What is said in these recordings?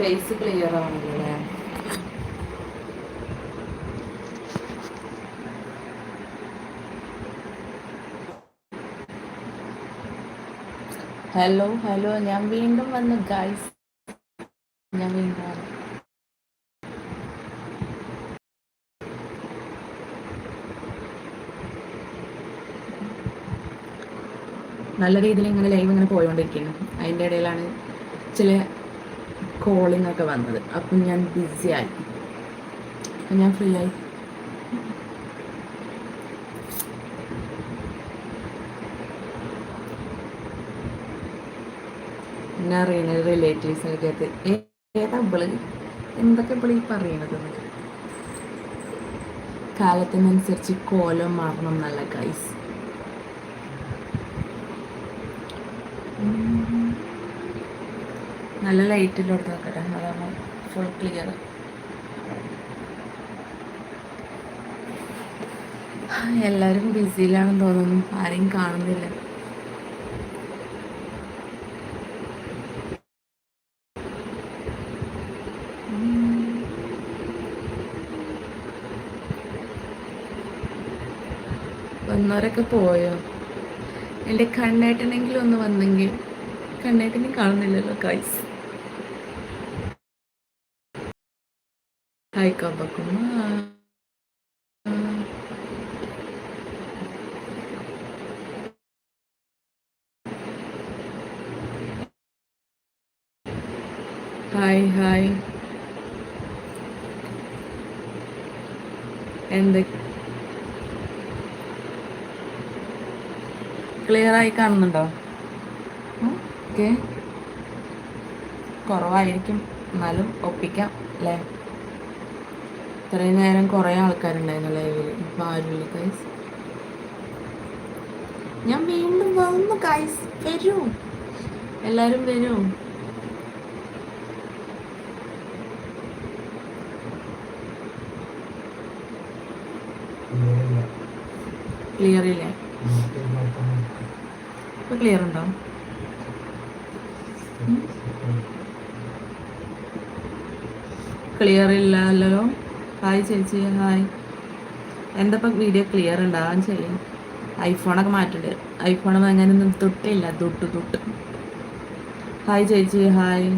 Face clear ആവുന്നില്ലേ hello hello ഞാൻ വീണ്ടും വന്നു ഗൈസ് ഞാൻ വീണ്ടും നല്ല രീതിയിൽ ഇങ്ങനെ ലൈവ് ഇങ്ങനെ പോയോണ്ടിരിക്കുന്നു. അതിന്റെ ഇടയിലാണ് ചില കോളിംഗ് ഒക്കെ വന്നത്. അപ്പം ഞാൻ ബിസി ആയി. അപ്പം ഞാൻ ഫ്രീ ആയി. എന്നെ അറിയുന്ന റിലേറ്റീവ്സ് ഒക്കെ ഏതാ ഇവൾ? എന്തൊക്കെ ഇവൾ ഈ പറയണത്? കാലത്തിനനുസരിച്ച് കോലം മാറണം നല്ല ഗൈസ് നല്ല ലൈറ്റിലോട്ട് നോക്കട്ടെ അതാകുമ്പോൾ ഫുൾ ക്ലിയർ എല്ലാവരും ബിസിയിലാണെന്ന് തോന്നുന്നു. ആരെയും കാണുന്നില്ല. വന്നവരൊക്കെ പോയോ? എന്റെ കണ്ണേട്ടനെങ്കിലും ഒന്ന് വന്നെങ്കിൽ കണ്ണേട്ടനെ കാണുന്നില്ലല്ലോ കൈസ് ഹായ് കബക്കുമ്മ ഹായ് ഹായ് എന്ത് ക്ലിയർ ആയി കാണുന്നുണ്ടോ ഓക്കെ. കുറവായിരിക്കും. എന്നാലും ഒപ്പിക്കാം അല്ലേ? ഇത്രയും നേരം കുറേ ആൾക്കാരുണ്ടായിരുന്നു ലൈവിൽ ഇപ്പം ആരുമില്ല കൈസ് ഞാൻ വീണ്ടും വന്നു കൈസ് വരൂ. എല്ലാവരും വരൂ. ക്ലിയർ ഇല്ലേ? ഇപ്പൊ ക്ലിയർ ഉണ്ടോ? ക്ലിയർ ഇല്ലല്ലോ ഹായ് ചേച്ചി. ഹായ് എന്താ ഇപ്പം വീഡിയോ ക്ലിയർ ഉണ്ടാവാൻ ചെയ്യും ഐഫോണൊക്കെ മാറ്റണ്ട്. ഐഫോൺ വാങ്ങാനൊന്നും തൊട്ടില്ല. തൊട്ട് തൊട്ട്. ഹായ് ചേച്ചി. ഹായ്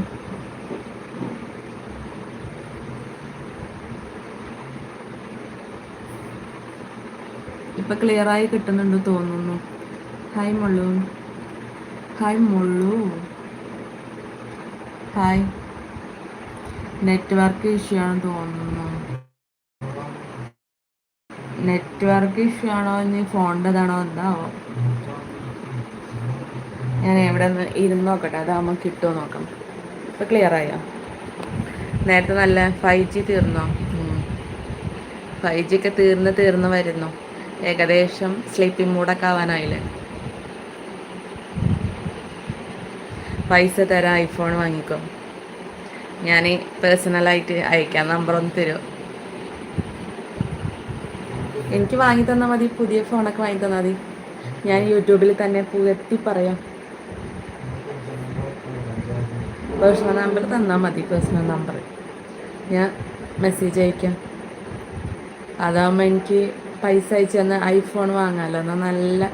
ഇപ്പം ക്ലിയർ ആയി കിട്ടുന്നുണ്ട് തോന്നുന്നു. ഹായ് മുള്ളു ഹായ് മുള്ളു ഹായ് നെറ്റ്വർക്ക് ഇഷ്യൂ ആണെന്ന് തോന്നുന്നു. നെറ്റ്വർക്ക് ഇഷ്യൂ ആണോ ഇനി ഫോണിന്റെതാണോ എന്താവോ ഞാൻ എവിടെ നിന്ന് ഇരുന്ന് നോക്കട്ടെ അതാകുമ്പോൾ കിട്ടുമോ നോക്കാം. ഇപ്പം ക്ലിയർ ആയോ? നേരത്തെ നല്ല ഫൈവ് ജി തീർന്നോ? ഫൈവ് ജി ഒക്കെ തീർന്ന് തീർന്ന് വരുന്നു. ഏകദേശം സ്ലീപ്പിംഗ് മൂഡൊക്കെ ആവാനായില്ലേ? പൈസ തരാം ഐഫോൺ വാങ്ങിക്കോ. ഞാൻ പേഴ്സണലായിട്ട് അയക്കാം നമ്പറൊന്ന് തരുമോ എനിക്ക് വാങ്ങി തന്നാൽ മതി പുതിയ ഫോണൊക്കെ വാങ്ങി തന്നാൽ മതി. ഞാൻ യൂട്യൂബിൽ തന്നെ പുകത്തി പറയാം. പേഴ്സണൽ നമ്പർ തന്നാൽ മതി പേഴ്സണൽ നമ്പർ ഞാൻ മെസ്സേജ് അയക്കാം. അതാകുമ്പോൾ എനിക്ക് പൈസ അയച്ചു തന്ന ഐഫോൺ വാങ്ങാമല്ലോ എന്നാൽ നല്ല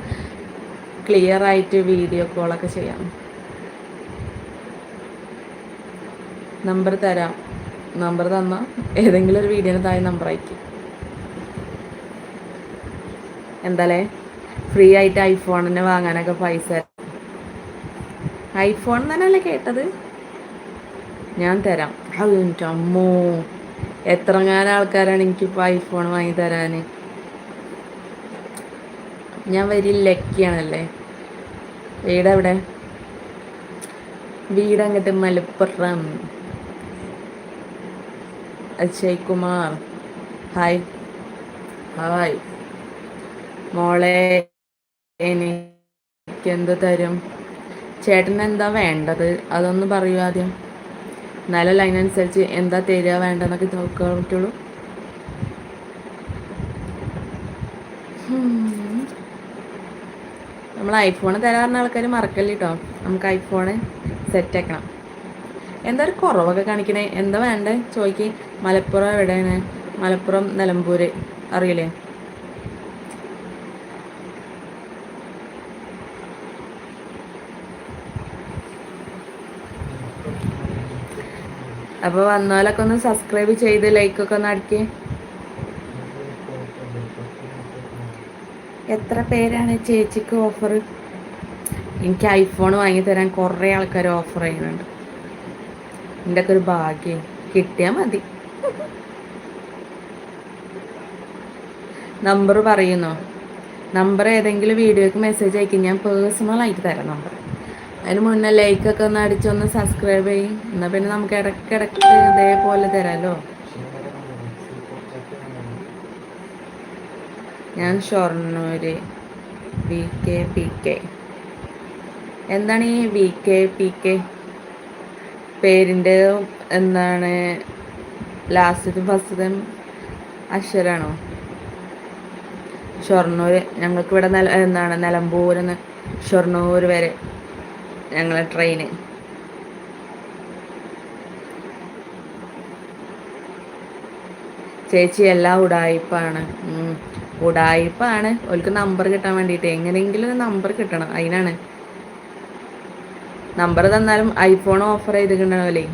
ക്ലിയർ ആയിട്ട് വീഡിയോ കോളൊക്കെ ചെയ്യാം. നമ്പർ തരാം. നമ്പർ തന്നാൽ ഏതെങ്കിലും ഒരു വീഡിയോ താഴെ നമ്പർ അയക്കും. എന്താലേ? ഫ്രീ ആയിട്ട് ഐഫോൺ തന്നെ വാങ്ങാനൊക്കെ പൈസ. ഐഫോൺ തന്നെയല്ലേ കേട്ടത്? ഞാൻ തരാം. അതിന്റെ അമ്മോ. എത്രങ്ങാനും ആൾക്കാരാണ് എനിക്കിപ്പോൾ ഐഫോൺ വാങ്ങി തരാൻ ഞാൻ വലിയ ലക്കിയാണല്ലേ? വീടെവിടെ? വീട് അങ്ങോട്ട് മലപ്പുറം. അക്ഷയ് കുമാർ. ഹായ് ഹായ് മോളെ എനിക്ക് എനിക്കെന്ത് തരും? ചേട്ടൻ എന്താ വേണ്ടത്? അതൊന്ന് പറയൂ ആദ്യം. നല്ല ലൈൻ അനുസരിച്ച് എന്താ തരിക വേണ്ടെന്നൊക്കെ നോക്കാൻ പറ്റുള്ളൂ നമ്മൾ ഐഫോൺ തരാറുന്ന ആൾക്കാർ മറക്കല്ലേ കേട്ടോ നമുക്ക് ഐഫോണ് സെറ്റ് ആക്കണം എന്താ ഒരു കുറവൊക്കെ കാണിക്കണേ? എന്താ വേണ്ടേ? ചോദിക്ക്. മലപ്പുറം എവിടെയാണ്? മലപ്പുറം നിലമ്പൂര്. അറിയില്ലേ? അപ്പോൾ വന്നാലൊക്കെ ഒന്ന് സബ്സ്ക്രൈബ് ചെയ്ത് ലൈക്ക് ഒക്കെ അടിക്കേ. എത്ര പേരാണ് ചേച്ചിക്ക് ഓഫർ എനിക്ക് ഐഫോൺ വാങ്ങി തരാൻ കുറേ ആൾക്കാർ ഓഫർ ചെയ്യുന്നുണ്ട്. എന്റെ ഒക്കെ ഒരു ഭാഗ്യം. കിട്ടിയാൽ മതി. നമ്പർ പറയുന്നോ? നമ്പർ ഏതെങ്കിലും വീഡിയോക്ക് മെസ്സേജ് അയക്കും. ഞാൻ പേഴ്സണൽ ആയിട്ട് തരാം നമ്പർ അതിന് മുന്നേ ലൈക്കൊക്കെ ഒന്ന് അടിച്ചൊന്ന് സബ്സ്ക്രൈബ് ചെയ്യും. എന്നാൽ പിന്നെ നമുക്ക് ഇടയ്ക്കിടയ്ക്ക് ഇതേപോലെ തരാമല്ലോ ഞാൻ Shoranur V K P K എന്താണ് ഈ വി കെ പി കെ പേരിന്റെ എന്താണ്? ലാസ്റ്റ് ഫസ്റ്റത്തും അക്ഷരാണോ? ഷൊർണൂർ ഞങ്ങൾക്ക് ഇവിടെ നില എന്താണ്? നിലമ്പൂരിൽ നിന്ന് ഷൊർണൂർ വരെ. ഞങ്ങളെ ട്രെയിന് ചേച്ചി എല്ലാ ഉടായിപ്പാണ്. ഉടായിപ്പാണ്. ഓൾക്ക് നമ്പർ കിട്ടാൻ വേണ്ടിയിട്ട് എങ്ങനെയെങ്കിലും നമ്പർ കിട്ടണം. അതിനാണ് നമ്പർ തന്നാലും ഐഫോൺ ഓഫർ ചെയ്തിട്ടുണ്ടാവില്ലേ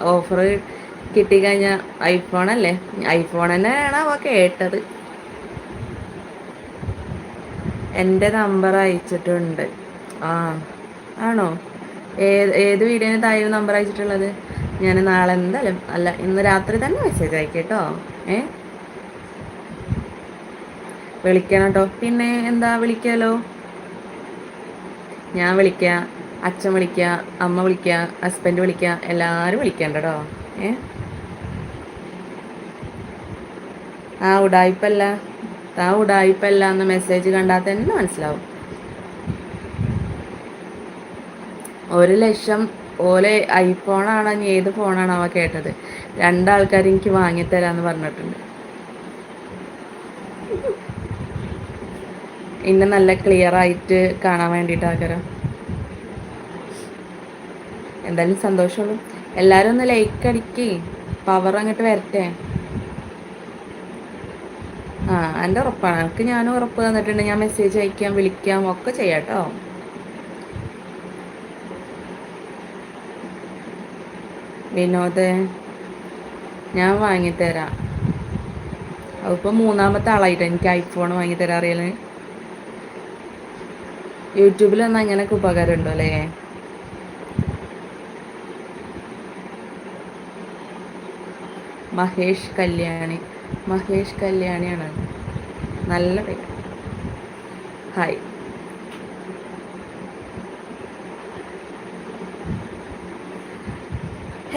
ഓഫർ കിട്ടിക്കഴിഞ്ഞാൽ ഐഫോൺ അല്ലേ? ഐഫോൺ തന്നെയാണ് അവ കേട്ടത്. എന്റെ നമ്പർ അയച്ചിട്ടുണ്ട്. ആ. ആണോ? ഏത് ഏത് വീഡിയോന് താഴെ നമ്പർ അയച്ചിട്ടുള്ളത്? ഞാൻ നാളെ എന്തായാലും അല്ല ഇന്ന് രാത്രി തന്നെ മെസ്സേജ് അയക്കട്ടോ ഏ? വിളിക്കണം കേട്ടോ പിന്നെ എന്താ വിളിക്കാലോ? ഞാൻ വിളിക്കുക അച്ഛൻ വിളിക്കുക അമ്മ വിളിക്കുക ഹസ്ബൻഡ് വിളിക്കുക എല്ലാവരും വിളിക്കണ്ട കേട്ടോ ഏ? ആ ഉടായ്പല്ല താ ഉടായ്പല്ല എന്ന മെസ്സേജ് കണ്ടാൽ തന്നെ മനസ്സിലാവും. ഒരു ലക്ഷം ഓലെ ഐഫോണാണോ ഇനി ഏത് ഫോണാണോ അവ കേട്ടത്? രണ്ടാൾക്കാർ എനിക്ക് വാങ്ങിത്തരാന്ന് പറഞ്ഞിട്ടുണ്ട്. ഇന്നെ നല്ല ക്ലിയർ ആയിട്ട് കാണാൻ വേണ്ടിയിട്ടാക്കരം എന്തായാലും സന്തോഷമുള്ളൂ. എല്ലാവരും ഒന്ന് ലൈക്ക് അടിക്കേ. പവർ അങ്ങോട്ട് വരട്ടെ. ആ എന്റെ ഉറപ്പാണ്. എനിക്ക് ഞാനും ഉറപ്പ് തന്നിട്ടുണ്ട്. ഞാൻ മെസ്സേജ് അയക്കാം വിളിക്കാം ഒക്കെ ചെയ്യാം കേട്ടോ വിനോദ് ഞാൻ വാങ്ങിത്തരാം. അതിപ്പോൾ മൂന്നാമത്തെ ആളായിട്ട് എനിക്ക് ഐഫോൺ വാങ്ങിത്തരാൻ അറിയൽ? യൂട്യൂബിൽ വന്നാൽ അങ്ങനെയൊക്കെ ഉപകാരം ഉണ്ടോ അല്ലേ? മഹേഷ് കല്യാണി. മഹേഷ് കല്യാണിയാണ്. നല്ല പേര്. ഹായ്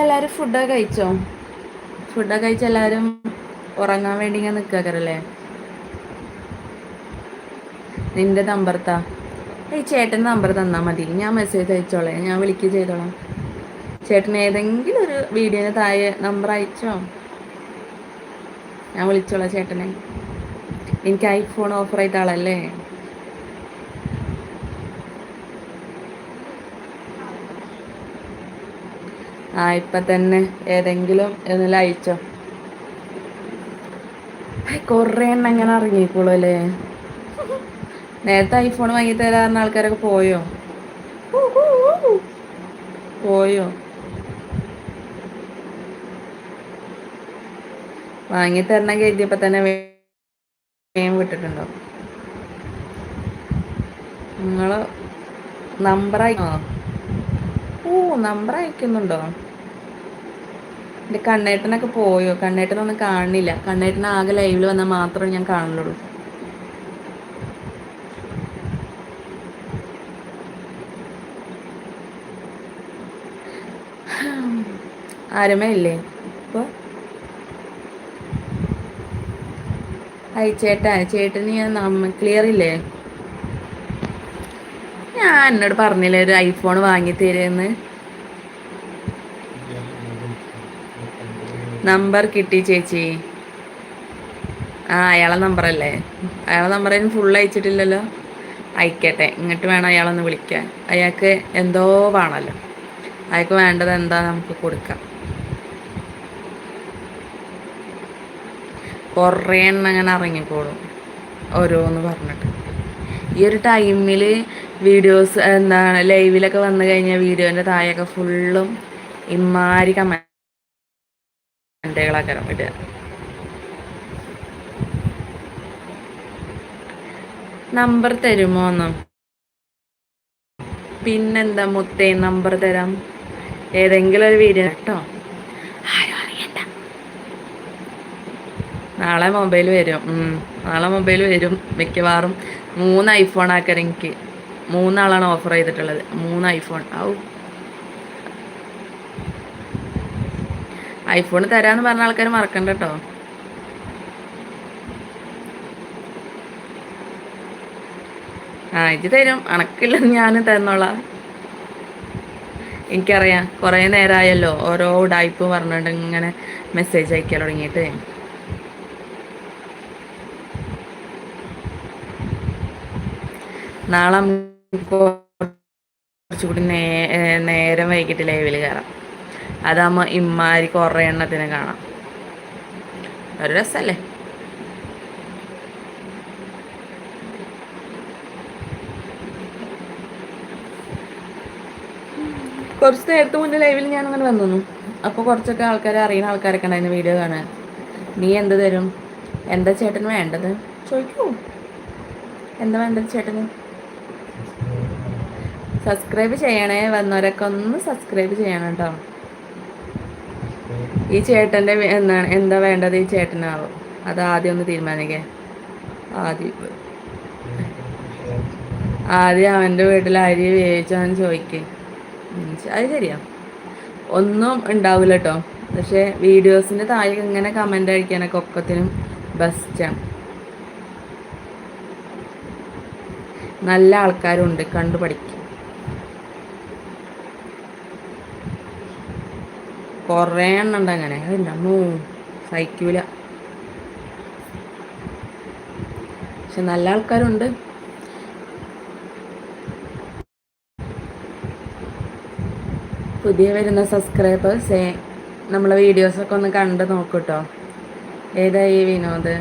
എല്ലാവരും ഫുഡൊക്കെ കഴിച്ചോ? ഫുഡൊക്കെ കഴിച്ച എല്ലാവരും ഉറങ്ങാൻ വേണ്ടി ഇങ്ങനെ നിൽക്കാക്കറല്ലേ നിന്റെ നമ്പർത്താ ഈ ചേട്ടന്റെ നമ്പർ തന്നാൽ മതി. ഞാൻ മെസ്സേജ് അയച്ചോളേ. ഞാൻ വിളിക്കുക ചെയ്തോളാം. ചേട്ടൻ ഏതെങ്കിലും ഒരു വീഡിയോന് താഴെ നമ്പർ അയച്ചോ? ഞാൻ വിളിച്ചോളാം ചേട്ടനെ. എനിക്ക് ഐഫോൺ ഓഫർ ആയിട്ട് ആളല്ലേ? ആ ഇപ്പം തന്നെ ഏതെങ്കിലും എന്തെങ്കിലും അയച്ചോ കുറേ എണ്ണം അങ്ങനെ ഇറങ്ങിക്കോളൂ അല്ലേ? നേരത്തെ ഐഫോൺ വാങ്ങി തരാറുന്ന ആൾക്കാരൊക്കെ പോയോ? പോയോ? വാങ്ങി തരണം കരുതിയപ്പോ തന്നെ വേഗം വിട്ടിട്ടുണ്ടോ? നിങ്ങൾ നമ്പർ അയക്കോ ഓ നമ്പർ അയക്കുന്നുണ്ടോ? എന്റെ കണ്ണേട്ടനൊക്കെ പോയോ? കണ്ണേട്ടനൊന്നും കാണുന്നില്ല. കണ്ണേട്ടൻ ആകെ ലൈവിൽ വന്നാൽ മാത്രമേ ഞാൻ കാണുള്ളൂ ആരുമേ ഇല്ലേ ഇപ്പോൾ ഹായ് ചേട്ടാ ചേട്ടന് ഞാൻ ക്ലിയർ ഇല്ലേ? ഞാൻ എന്നോട് പറഞ്ഞില്ലേ ഒരു ഐഫോൺ വാങ്ങി തരുമെന്ന് നമ്പർ കിട്ടി ചേച്ചി. ആ അയാളെ നമ്പറല്ലേ? അയാളെ നമ്പർ അതിന് ഫുൾ അയച്ചിട്ടില്ലല്ലോ. അയക്കട്ടെ. ഇങ്ങോട്ട് വേണം അയാളൊന്ന് വിളിക്കാൻ. അയാൾക്ക് എന്തോ വേണമല്ലോ അയാൾക്ക് വേണ്ടത് എന്താ നമുക്ക് കൊടുക്കാം. കുറേ എണ്ണം അങ്ങനെ ഇറങ്ങിക്കോളും. ഓരോന്ന് പറഞ്ഞിട്ട്. ഈ ഒരു ടൈമിൽ വീഡിയോസ് എന്താണ് ലൈവിലൊക്കെ വന്നു കഴിഞ്ഞാൽ വീഡിയോന്റെ താഴെയൊക്കെ ഫുള്ളും ഇമാരി കമന്റുകളൊക്കെ ഇടുക. നമ്പർ തരുമോ ഒന്ന്? പിന്നെന്താ മുത്തേ നമ്പർ തരാം. ഏതെങ്കിലും ഒരു വീഡിയോ കേട്ടോ. നാളെ മൊബൈൽ വരും. നാളെ മൊബൈൽ വരും മിക്കവാറും. മൂന്ന് ഐഫോൺ ആക്കാൻ എനിക്ക്. മൂന്നാളാണ് ഓഫർ ചെയ്തിട്ടുള്ളത്. മൂന്ന് ഐഫോൺ ഔ. ഐഫോൺ തരാന്ന് പറഞ്ഞ ആൾക്കാർ മറക്കണ്ട കേട്ടോ ആ ഇത് തരും. അണക്കില്ലെന്ന് ഞാൻ തന്നോളാം. എനിക്കറിയാം കുറേ നേരമായല്ലോ ഓരോ ഉടായ്പ് പറഞ്ഞിട്ട് ഇങ്ങനെ മെസ്സേജ് അയക്കാൻ തുടങ്ങിയിട്ട്. നാളെ കുറച്ചുകൂടി നേ നേരം വൈകിട്ട് ലൈവിൽ കയറാം അതാകുമ്പോൾ ഇമ്മാരി കുറേ എണ്ണത്തിന് കാണാം. ഒരു രസമല്ലേ കുറച്ച് നേരത്തെ മുന്നേ ലൈവിൽ ഞാൻ അങ്ങനെ വന്നു അപ്പോൾ കുറച്ചൊക്കെ ആൾക്കാരെ അറിയുന്ന ആൾക്കാരൊക്കെ ഉണ്ടായിരുന്നു വീഡിയോ കാണാൻ. നീ എന്ത് തരും? എന്താ ചേട്ടന് വേണ്ടത്? ചോദിക്കൂ. എന്താ വേണ്ടത് ചേട്ടന്? സബ്സ്ക്രൈബ് ചെയ്യണേ. വന്നവരൊക്കെ ഒന്ന് സബ്സ്ക്രൈബ് ചെയ്യണം കേട്ടോ. ഈ ചേട്ടന്റെ എന്താണ് എന്താ വേണ്ടത് ഈ ചേട്ടനാവും? അത് ആദ്യം ഒന്ന് തീരുമാനിക്കേ. ആദ്യം. ആദ്യം അവന്റെ വീട്ടിൽ അരി വേവിച്ചാന്ന് ചോദിക്കേ. അത് ശരിയാ. ഒന്നും ഉണ്ടാവില്ല കേട്ടോ പക്ഷേ വീഡിയോസിന്റെ താഴെ ഇങ്ങനെ കമന്റ് അടിക്കാനൊക്കെ ഒക്കത്തിനും ബെസ്റ്റാണ് നല്ല ആൾക്കാരുണ്ട് കണ്ടു പഠിക്കും കുറേ എണ്ണ ഉണ്ട് അങ്ങനെ നമ്മ സഹിക്കൂല. പക്ഷെ നല്ല ആൾക്കാരുണ്ട്. പുതിയ വരുന്ന സബ്സ്ക്രൈബേഴ്സ് നമ്മളെ വീഡിയോസൊക്കെ ഒന്ന് കണ്ട് നോക്കൂട്ടോ. ഏതാ ഈ വിനോദ്?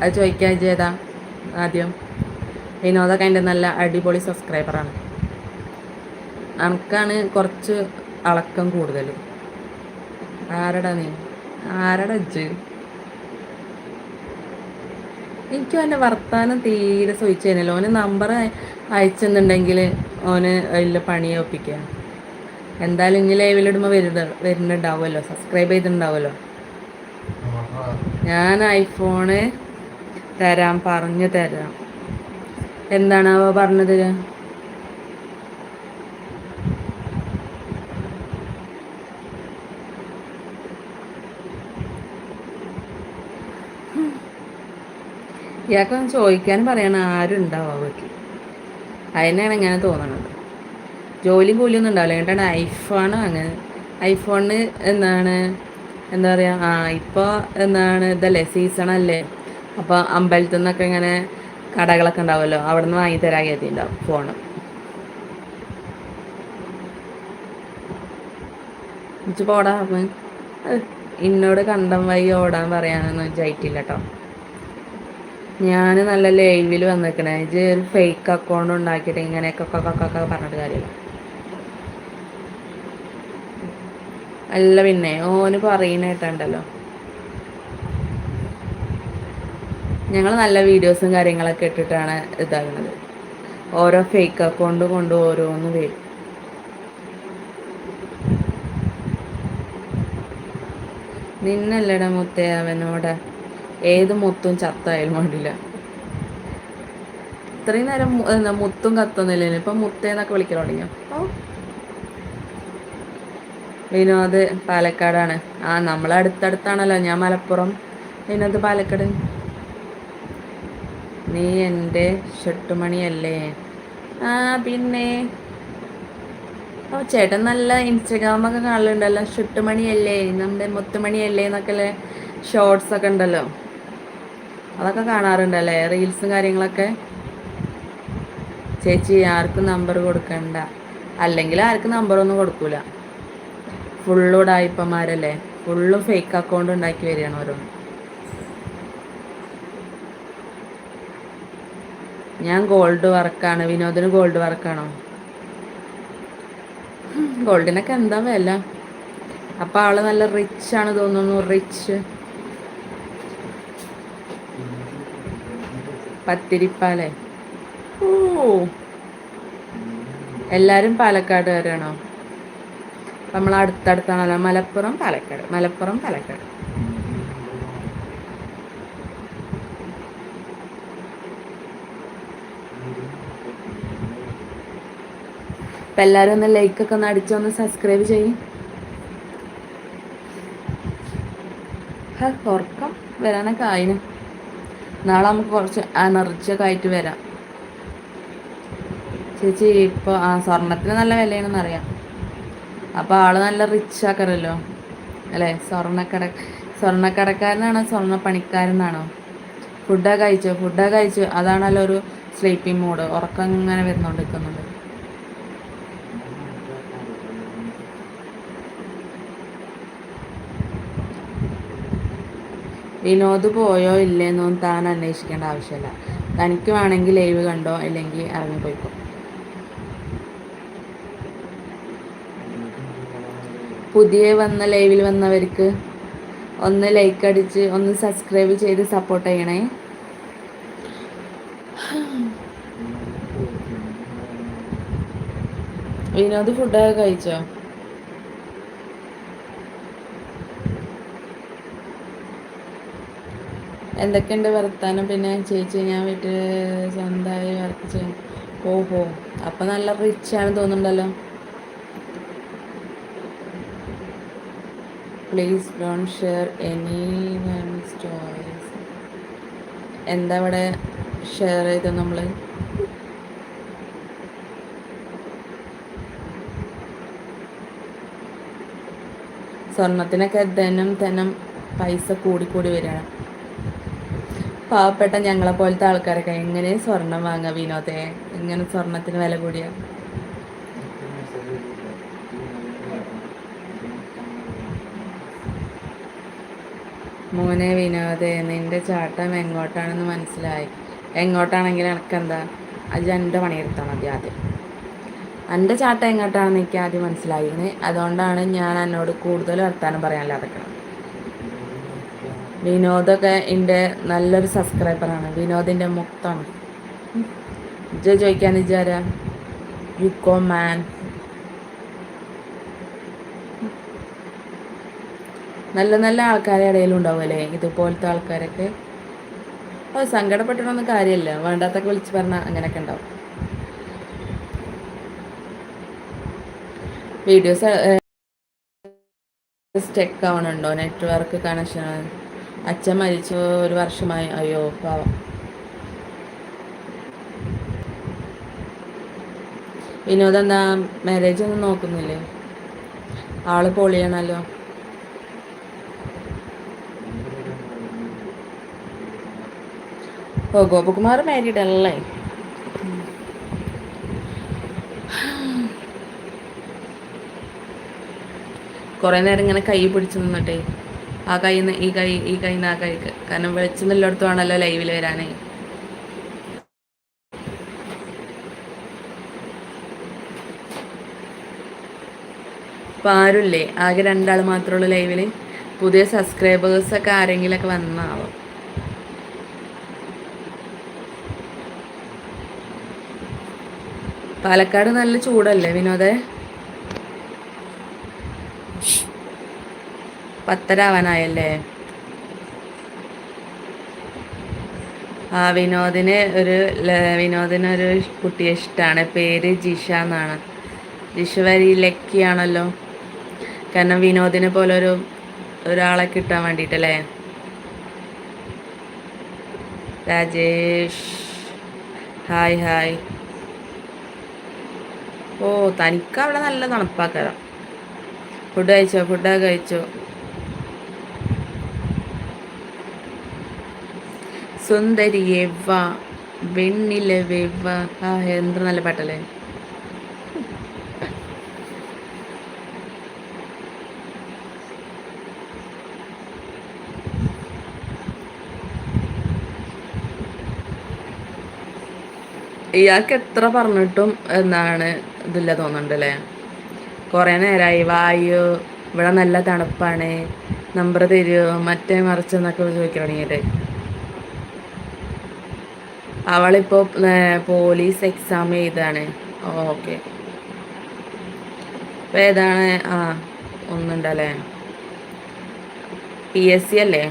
അത് ചോദിക്കാൻ ചെയ്താ ആദ്യം? വിനോദൊക്കെ എന്റെ നല്ല അടിപൊളി സബ്സ്ക്രൈബറാണ് നമുക്കാണ് കുറച്ച് അളക്കം കൂടുതൽ ആരടാ നീ? ആരടാ എനിക്കും എന്റെ വർത്താനം തീരെ ചോദിച്ചു ഓന് നമ്പർ അയച്ചെന്നുണ്ടെങ്കിൽ ഓന് അതിൽ പണി ഒപ്പിക്കുക എന്തായാലും ഇനി ലൈവിലിടുമ്പോൾ വരുന്ന വരുന്നുണ്ടാവുമല്ലോ. സബ്സ്ക്രൈബ് ചെയ്തിട്ടുണ്ടാവുമല്ലോ. ഞാൻ ഐഫോണ് തരാം പറഞ്ഞു തരാം. എന്താണ് അവ പറഞ്ഞത്? ഇയാൾക്കൊന്ന് ചോദിക്കാൻ പറയണ ആരും ഉണ്ടാവും അവർക്ക്? അതിനാണ് ഇങ്ങനെ തോന്നണത്. ജോലിയും കൂലിയൊന്നും ഉണ്ടാവില്ല. എന്നിട്ടാണ് ഐഫോണ് അങ്ങനെ? ഐഫോണിന് എന്താണ്? എന്താ പറയുക ആ ഇപ്പോൾ എന്താണ്? ഇതല്ലേ സീസണല്ലേ അപ്പോൾ അമ്പലത്തിൽ നിന്നൊക്കെ ഇങ്ങനെ കടകളൊക്കെ ഉണ്ടാവുമല്ലോ? അവിടെ നിന്ന് വാങ്ങി തരാൻ കരുതിയിട്ടുണ്ടാവും ഫോണ്. പോടാ ഇന്നോട് കണ്ടം വൈ ഓടാൻ പറയാനൊന്നും ചായിട്ടില്ല കേട്ടോ ഞാൻ നല്ല ലൈവിൽ വന്നിരിക്കണേ ഇത് ഒരു ഫേക്ക് അക്കൗണ്ട് ഉണ്ടാക്കിയിട്ട് ഇങ്ങനെയൊക്കെ ഒക്കെ പറഞ്ഞിട്ട് കാര്യമില്ല. അല്ല പിന്നെ ഓന് പറയുന്ന കേട്ടുണ്ടല്ലോ. ഞങ്ങൾ നല്ല വീഡിയോസും കാര്യങ്ങളൊക്കെ ഇട്ടിട്ടാണ് ഇതാകുന്നത് ഓരോ ഫേക്ക് അക്കൗണ്ട് കൊണ്ട് ഓരോന്ന് വരും. നിന്നല്ലട മുത്തേ അവനോട്? ഏത് മുത്തും ചത്തായാലും വേണ്ടില്ല. ഇത്രയും നേരം മുത്തും കത്തൊന്നുമില്ല ഇപ്പം മുത്തേന്നൊക്കെ വിളിക്കാൻ തുടങ്ങിയോ? വിനോദ് പാലക്കാടാണ്. ആ നമ്മൾ അടുത്തടുത്താണല്ലോ. ഞാൻ മലപ്പുറം. വിനോദ് പാലക്കാട്. നീ എന്റെ ഷെട്ടുമണിയല്ലേ? ആ പിന്നെ. ഓ ചേട്ടൻ നല്ല ഇൻസ്റ്റഗ്രാമൊക്കെ കാണലുണ്ടല്ലോ. ഷെട്ടുമണിയല്ലേ? നമ്മുടെ മുത്തുമണിയല്ലേ? എന്നൊക്കെ ഷോർട്സ് ഒക്കെ ഉണ്ടല്ലോ. അതൊക്കെ കാണാറുണ്ടല്ലേ? റീൽസും കാര്യങ്ങളൊക്കെ? ചേച്ചി ആർക്കും നമ്പർ കൊടുക്കണ്ട. അല്ലെങ്കിൽ ആർക്കും നമ്പറൊന്നും കൊടുക്കൂല. ഫുള്ള് ഉടായിപ്പന്മാരല്ലേ? ഫുള്ളും ഫേക്ക് അക്കൗണ്ട് ഉണ്ടാക്കി വരികയാണ് ഓരോന്ന്. ഞാൻ ഗോൾഡ് വർക്കാണ്. വിനോദിന് ഗോൾഡ് വർക്കാണോ? ഗോൾഡിനൊക്കെ എന്താ വില? അപ്പൊ ആൾ നല്ല റിച്ച് ആണ് തോന്നുന്നു. റിച്ച് പത്തിരിപ്പാലേ? ഓ. എല്ലാരും പാലക്കാടുകാരാണോ? നമ്മൾ അടുത്തടുത്താണല്ലോ മലപ്പുറം പാലക്കാട് മലപ്പുറം പാലക്കാട്. അപ്പം എല്ലാവരും ഒന്ന് ലൈക്കൊക്കെ ഒന്ന് അടിച്ചൊന്ന് സബ്സ്ക്രൈബ് ചെയ്യും. ഉറക്കം വരാനൊക്കെ ആയിന്. നാളെ നമുക്ക് കുറച്ച് എനർജിയൊക്കെ ആയിട്ട് വരാം. ചേച്ചി ഇപ്പോൾ ആ സ്വർണത്തിന് നല്ല വിലയാണെന്ന് അറിയാം. അപ്പോൾ ആൾ നല്ല റിച്ച് ആക്കറല്ലോ അല്ലേ? സ്വർണക്കട സ്വർണക്കടക്കാരനാണോ സ്വർണ പണിക്കാരനാണോ ഫുഡൊക്കെ കഴിച്ചോ? ഫുഡൊക്കെ കഴിച്ചു? അതാണല്ലോ ഒരു സ്ലീപ്പിംഗ് മൂഡ് ഉറക്കം ഇങ്ങനെ വരുന്നോണ്ടിരിക്കുന്നുണ്ട് വിനോദ് പോയോ ഇല്ലേന്നൊന്നും താൻ അന്വേഷിക്കേണ്ട ആവശ്യമില്ല. തനിക്ക് വേണമെങ്കിൽ ലൈവ് കണ്ടോ അല്ലെങ്കിൽ ഇറങ്ങിപ്പോയിക്കോ പുതിയ വന്ന ലൈവിൽ വന്നവർക്ക് ഒന്ന് ലൈക്ക് അടിച്ച് ഒന്ന് സബ്സ്ക്രൈബ് ചെയ്ത് സപ്പോർട്ട് ചെയ്യണേ. വിനോദ് ഫുഡൊക്കെ കഴിച്ചോ? എന്തൊക്കെയുണ്ട് വർത്താനം? പിന്നെ ചേച്ചി ഞാൻ വീട്ടിൽ സ്വന്തമായി വർക്ക് ചെയ്യും. ഓഹോ അപ്പം നല്ല റിച്ച് ആണ് തോന്നുന്നുണ്ടല്ലോ. Please don't share any stories എന്താ ഇവിടെ ഷെയർ ചെയ്തത് നമ്മൾ സ്വർണത്തിനൊക്കെ ധനം ധനം പൈസ കൂടിക്കൂടി വരികയാണ്. പാവപ്പെട്ട ഞങ്ങളെ പോലത്തെ ആൾക്കാരൊക്കെ എങ്ങനെ സ്വർണം വാങ്ങുക വിനോദേ? എങ്ങനെ സ്വർണത്തിന് വില കൂടിയ? മോനെ വിനോദേ നിന്റെ ചാട്ടം എങ്ങോട്ടാണെന്ന് മനസ്സിലായി. എങ്ങോട്ടാണെങ്കിൽ എനക്കെന്താ? അത് എന്റെ പണിയെടുത്താൽ മതി ആദ്യം. എന്റെ ചാട്ടം എങ്ങോട്ടാണെന്ന് എനിക്ക് ആദ്യം മനസ്സിലായി അതുകൊണ്ടാണ് ഞാൻ എന്നോട് കൂടുതൽ വർത്താനം പറയാനില്ലാതെ വിനോദൊക്കെ എന്റെ നല്ലൊരു സബ്സ്ക്രൈബറാണ് വിനോദിന്റെ മുക്തം ഇജ ചോദിക്കാൻ ഇജാര യുക്കോ മാൻ നല്ല നല്ല ആൾക്കാരെ ഇടയിലുണ്ടാവുമല്ലേ ഇതുപോലത്തെ ആൾക്കാരൊക്കെ. അത് സങ്കടപ്പെട്ടിട്ടൊന്നും കാര്യമല്ല. വേണ്ടാത്തൊക്കെ വിളിച്ച് പറഞ്ഞാൽ അങ്ങനെയൊക്കെ ഉണ്ടാവും. വീഡിയോസ് സ്റ്റെക്ക് ആവണുണ്ടോ നെറ്റ്വർക്ക് കണക്ഷൻ അച്ഛൻ മരിച്ചു ഒരു വർഷമായി. അയ്യോ പാവം. വിനോദ് എന്താ മാരേജ് ഒന്നും നോക്കുന്നില്ലേ? ആൾ പൊളിയാണല്ലോ ഓ ഗോപകുമാർ മാരീഡ് അല്ലേ? കുറേ നേരം ഇങ്ങനെ കൈ പിടിച്ചു നിന്നിട്ടേ. ആ കയ്യിൽ ഈ കൈ ഈ കയ്യിൽ നിന്ന് ആ കൈക്ക്. കാരണം വെളിച്ചെന്നെല്ലായിടത്തും ആണല്ലോ ലൈവിൽ വരാനേ. ഇപ്പം ആരുമില്ലേ ആകെ രണ്ടാൾ മാത്രമുള്ള ലൈവിൽ. പുതിയ സബ്സ്ക്രൈബേഴ്സ് ഒക്കെ ആരെങ്കിലും ഒക്കെ വന്നാവും? പാലക്കാട് നല്ല ചൂടല്ലേ വിനോദേ? പത്തരാവാനായല്ലേ? ആ വിനോദിന് ഒരു വിനോദിനൊരു കുട്ടിയെ ഇഷ്ടമാണ് പേര് ജിഷ എന്നാണ്. ജിഷ വരി ലക്കിയാണല്ലോ. കാരണം വിനോദിനെ പോലെ ഒരു ഒരാളെ കിട്ടാൻ വേണ്ടിയിട്ടല്ലേ രാജേഷ്. Hi hi. ഓ തനിക്ക് അവിടെ നല്ല തണുപ്പാക്കാം ഫുഡ് കഴിച്ചോ? ഫുഡൊക്കെ കഴിച്ചോ? സുന്ദരിയെ വെണ്ണില വെണ്ണിലവേ വാ. എന്ത് നല്ല പാട്ടല്ലേ? ഇയാൾക്ക് എത്ര പറഞ്ഞിട്ടും എന്നാണ് ഇതില്ല തോന്നുന്നുണ്ട് അല്ലേ കുറേ നേരമായി വായു ഇവിടെ നല്ല തണുപ്പാണ് നമ്പർ തരുമോ മറ്റേ മറിച്ചെന്നൊക്കെ ചോദിക്കാൻ തുടങ്ങിയിട്ട്. അവളിപ്പോൾ പോലീസ് എക്സാം എഴുതാണ്. ഓക്കെ അപ്പോൾ ഏതാണ്? ആ ഒന്നുണ്ടല്ലേ? പി എസ് സി അല്ലേ?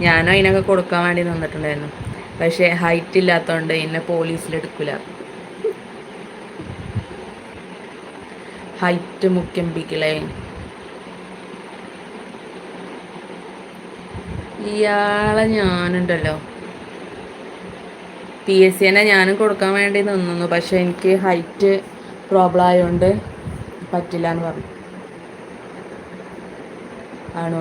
ഞാനും അതിനൊക്കെ കൊടുക്കാൻ വേണ്ടി നിന്നിട്ടുണ്ടായിരുന്നു. പക്ഷെ ഹൈറ്റ് ഇല്ലാത്തതുകൊണ്ട് എന്നെ പോലീസിലെടുക്കില്ല ഹൈറ്റ് മുഖ്യം പിക്കിളേ ഇയാളെ ഞാനുണ്ടല്ലോ. പി എസ് സി തന്നെ ഞാനും കൊടുക്കാൻ വേണ്ടി നിന്നു. പക്ഷെ എനിക്ക് ഹൈറ്റ് പ്രോബ്ലം ആയതുകൊണ്ട് പറ്റില്ല എന്ന് പറഞ്ഞു. ആണോ?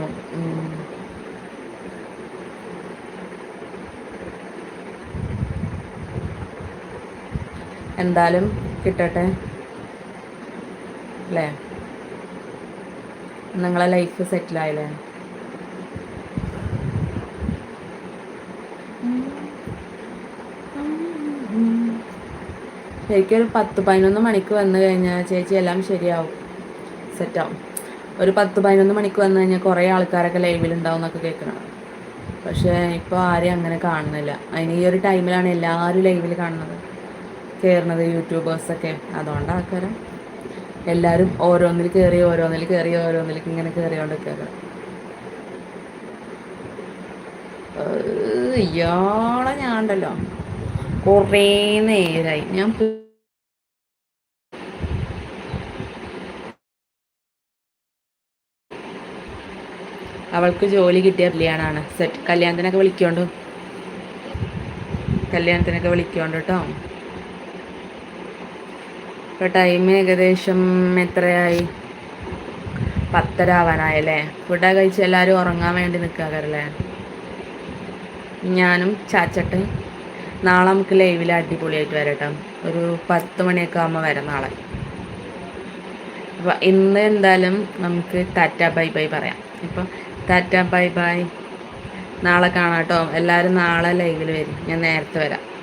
എന്തായാലും കിട്ടട്ടെ. അല്ലേ? നിങ്ങളെ ലൈഫ് സെറ്റിലായില്ലേ ശരിക്കും ഒരു പത്ത് പതിനൊന്ന് മണിക്ക് വന്നു കഴിഞ്ഞാൽ ചേച്ചി എല്ലാം ശരിയാവും. സെറ്റാവും ഒരു പത്ത് പതിനൊന്ന് മണിക്ക് വന്നു കഴിഞ്ഞാൽ കുറേ ആൾക്കാരൊക്കെ ലൈവിലുണ്ടാവും എന്നൊക്കെ കേൾക്കണം. പക്ഷേ ഇപ്പോൾ ആരെയും അങ്ങനെ കാണുന്നില്ല. അതിന് ഈ ഒരു ടൈമിലാണ് എല്ലാവരും ലൈവിൽ കാണുന്നത്. കയറുന്നത് യൂട്യൂബേഴ്സൊക്കെ അതുകൊണ്ട് ആൾക്കാരും എല്ലാവരും ഓരോന്നിൽ കയറി ഓരോന്നിൽ കയറി ഓരോന്നിലേക്ക് ഇങ്ങനെ കയറിയോണ്ട് ഇയാളെ ഞാൻ ഉണ്ടല്ലോ. കുറേ നേരമായി ഞാൻ അവൾക്ക് ജോലി കിട്ടിയ കല്യാണമാണ് സെറ്റ്. കല്യാണത്തിനൊക്കെ വിളിക്കോണ്ടു കല്യാണത്തിനൊക്കെ വിളിക്കോണ്ട് കേട്ടോ ഇപ്പോൾ ടൈം ഏകദേശം എത്രയായി? പത്തര ആവാനായല്ലേ ഫുഡൊക്കെ കഴിച്ച് എല്ലാവരും ഉറങ്ങാൻ വേണ്ടി നിൽക്കാറല്ലേ ഞാനും ചാച്ചട്ട് നാളെ നമുക്ക് ലൈവിൽ അടിപൊളിയായിട്ട് വരട്ടോ. ഒരു പത്ത് മണിയൊക്കെ ആകുമ്പോൾ വരാം നാളെ. അപ്പോൾ ഇന്ന് എന്തായാലും നമുക്ക് ടാറ്റ ബൈ ബൈ പറയാം. ഇപ്പം ടാറ്റ ബൈ ബൈ നാളെ കാണാം കേട്ടോ. എല്ലാവരും നാളെ ലൈവിൽ വരും. ഞാൻ നേരത്തെ വരാം.